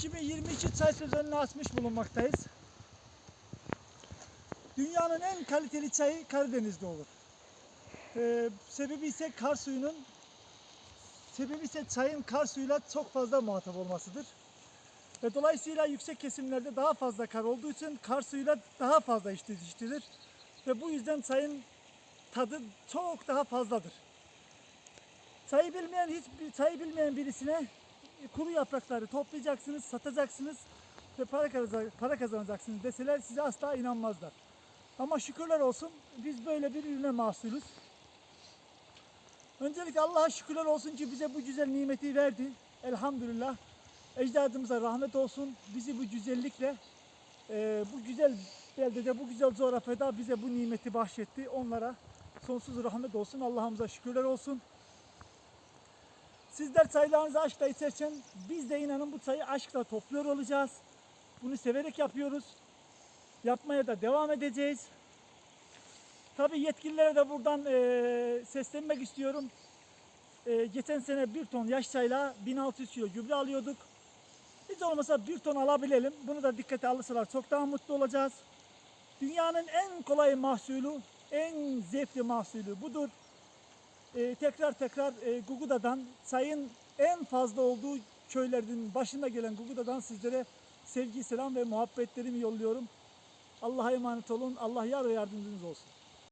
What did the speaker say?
2022 çay sezonunu açmış bulunmaktayız. Dünyanın en kaliteli çayı Karadeniz'de olur. Ee, sebebi ise kar suyunun sebebi ise çayın kar suyuyla çok fazla muhatap olmasıdır. Ve dolayısıyla yüksek kesimlerde daha fazla kar olduğu için kar suyuyla daha fazla içilir. Ve bu yüzden çayın tadı çok daha fazladır. Çayı bilmeyen hiç çayı bilmeyen birisine kuru yaprakları toplayacaksınız, satacaksınız ve para kazan- para kazanacaksınız deseler size asla inanmazlar. Ama şükürler olsun biz böyle bir ürüne mahsulüz. Öncelikle Allah'a şükürler olsun ki bize bu güzel nimeti verdi. Elhamdülillah. Ecdadımıza rahmet olsun. Bizi bu güzellikle, e, bu güzel beldede, bu güzel coğrafyada bize bu nimeti bahşetti. Onlara sonsuz rahmet olsun. Allah'ımıza şükürler olsun. Sizler çaylarınızı aşkla içerken biz de inanın bu çayı aşkla topluyor olacağız. Bunu severek yapıyoruz. Yapmaya da devam edeceğiz. Tabii yetkililere de buradan eee, seslenmek istiyorum. Eee, geçen sene bir ton yaş çayla 1600 kilo gübre alıyorduk. Hiç olmasa bir ton alabilelim. Bunu da dikkate alırsalar çok daha mutlu olacağız. Dünyanın en kolay mahsulü, en zevkli mahsulü budur. Ee, tekrar tekrar e, Guguda'dan sayın en fazla olduğu köylerin başında gelen Guguda'dan sizlere sevgi, selam ve muhabbetlerimi yolluyorum. Allah'a emanet olun. Allah yar ve yardımcınız olsun.